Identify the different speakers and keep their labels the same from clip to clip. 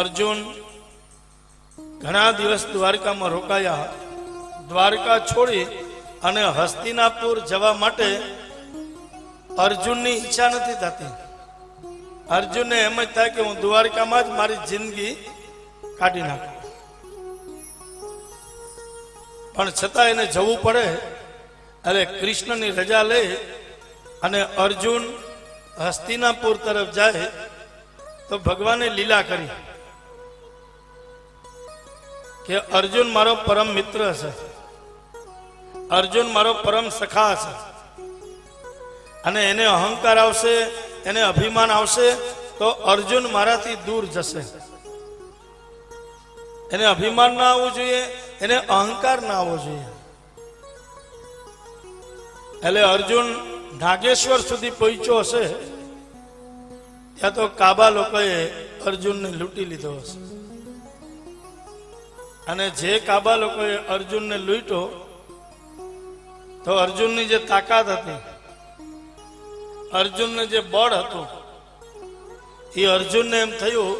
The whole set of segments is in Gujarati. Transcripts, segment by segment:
Speaker 1: અર્જુન ઘણા દિવસ દ્વારકામાં રોકાયા. દ્વારકા છોડી અને હસ્તિનાપુર જવા માટે અર્જુનની ઈચ્છા નથી થતી. અર્જુનને એમ જ થાય કે હું દ્વારકામાં જ મારી જિંદગી કાઢી નાખું. પણ છતાં એને જવું પડે, એટલે કૃષ્ણની રજા લે અને અર્જુન હસ્તિનાપુર તરફ જાય, તો ભગવાને લીલા કરી. કે અર્જુન મારો પરમ મિત્ર છે. અર્જુન મારો પરમ સખા છે. અને એને અહંકાર આવશે, એને અભિમાન આવશે, તો અર્જુન મારાથી દૂર જશે. એને અભિમાન ના આવવું જોઈએ, એને અહંકાર ના આવવો જોઈએ. એટલે અર્જુન નાગેશ્વર સુધી પહોંચ્યો હશે. ત્યાં તો કાબા લોકોએ અર્જુનને લૂંટી લીધો હશે. અને જે કાબા લોકોએ અર્જુનને લૂંટ્યો, તો અર્જુનની જે તાકાત હતી, અર્જુનને જે બળ હતું, એ અર્જુનને એમ થયું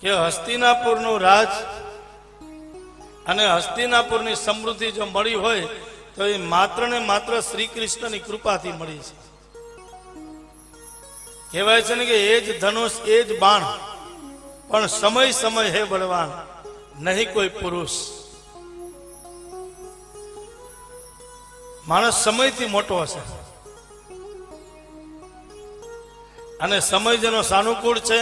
Speaker 1: કે હસ્તિનાપુરનું રાજ અને હસ્તિનાપુરની સમૃદ્ધિ જો મળી હોય, તો એ માત્ર ને માત્ર શ્રી કૃષ્ણની કૃપાથી મળી છે. કહેવાય છે ને કે એ જ ધનુષ, એ જ બાણ, પણ સમય સમય હે બળવાન. નહીં કોઈ પુરુષ. માણસ સમયથી મોટો હશે. અને સમય જેનો સાનુકૂળ છે,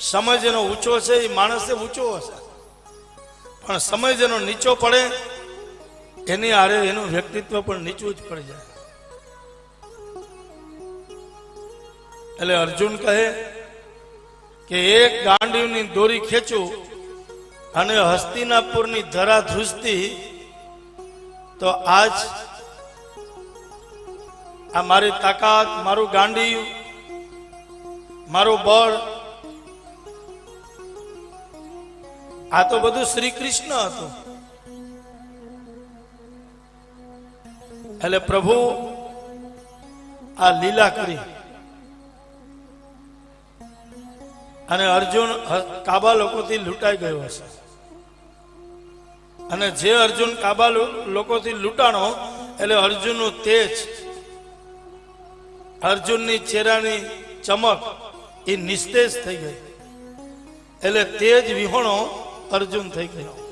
Speaker 1: સમય જેનો ઊંચો છે, એ માણસે ઊંચો હશે. પણ સમય જેનો નીચો પડે, એની આરે એનું વ્યક્તિત્વ પણ નીચું જ પડી જાય. એટલે અર્જુન કહે કે એક ગાંડીવની દોરી ખેંચું અને હસ્તિનાપુરની ધરા ધ્રુજતી તો આજ આ મારી તાકાત, મારું ગાંડી, મારું બળ, આ તો બધું શ્રી કૃષ્ણ હતું. એટલે પ્રભુ આ લીલા કરી. અને અર્જુન કાબા લોકોથી લૂંટાઈ ગયો હશે. અને જે અર્જુન કાબા લોકોથી લૂંટાણો, એટલે અર્જુનનું તેજ, અર્જુનની ચહેરાની ચમક, એ નિસ્તેજ થઈ ગઈ. એટલે તેજ વિહોણો અર્જુન થઈ ગયો.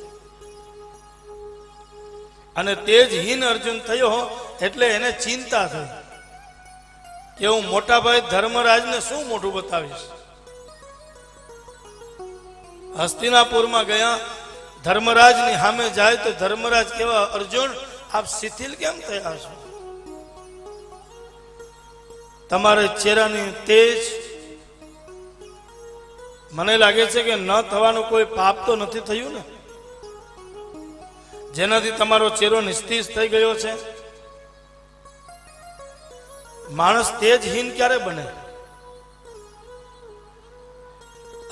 Speaker 1: અને તેજહીન અર્જુન થયો એટલે એને ચિંતા થઈ. કે હું મોટા ભાઈ ધર્મરાજને શું મોટું બતાવીશ? હસ્તિનાપુરમાં ગયા. ધર્મરાજની સામે જાય તો ધર્મરાજ કેવા અર્જુન, આપ શિથિલ કેમ થયા છો? તમારે ચહેરાની તેજ મને લાગે છે કે ન થવાનું કોઈ પાપ તો નથી થયું ને? જેનાથી તમારો ચહેરો નિસ્તેજ થઈ ગયો છે. માણસ તેજહીન ક્યારે બને?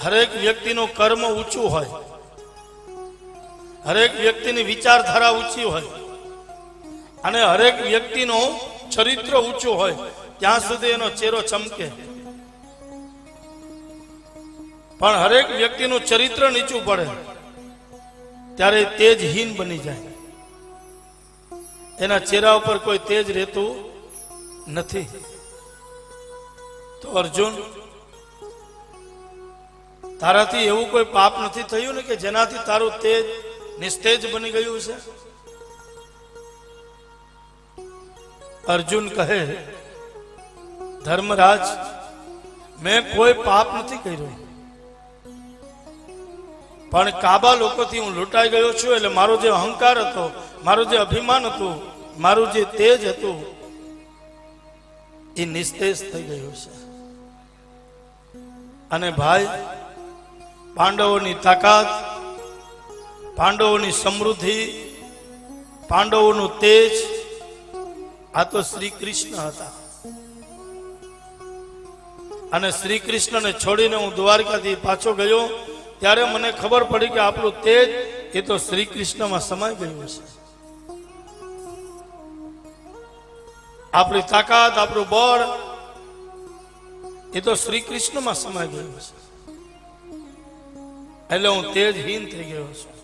Speaker 1: હરેક વ્યક્તિનું કર્મ ઊંચું હોય. હરેક વ્યક્તિની વિચારધારા ઊંચી હોય. અને હરેક વ્યક્તિનું ચરિત્ર ઊંચું હોય, ત્યાં સુધી એનો ચહેરો ચમકે. પણ હરેક વ્યક્તિનું ચરિત્ર નીચું પડે, ત્યારે તેજ તેજહીન બની જાય. એના ચહેરા ઉપર કોઈ તેજ રહેતું નથી. તો અર્જુન તારાથી એવું કોઈ પાપ નથી થયું ને કે જેનાથી તારું તેજ નિસ્તેજ બની ગયું છે? અર્જુન કહે, ધર્મરાજ, મેં કોઈ પાપ નથી કર્યું. પણ કાબા લોકોથી હું લૂંટાઈ ગયો છું એટલે મારો જે અહંકાર હતો, મારું જે અભિમાન હતું, મારું જે તેજ હતું, એ નિસ્તેજ થઈ ગયું છે. અને ભાઈ પાંડવોની તાકાત, પાંડવોની સમૃદ્ધિ, પાંડવોનું તેજ, આ તો શ્રી કૃષ્ણ હતા. અને શ્રી કૃષ્ણને છોડીને હું દ્વારકાથી પાછો ગયો, ત્યારે મને ખબર પડી કે આપણું તેજ એ તો શ્રી કૃષ્ણમાં સમાઈ ગયું છે આપણી તાકાત, આપણું બળ એ તો શ્રી કૃષ્ણમાં સમાઈ ગયું છે એટલે હું તેજહીન થઈ ગયો છું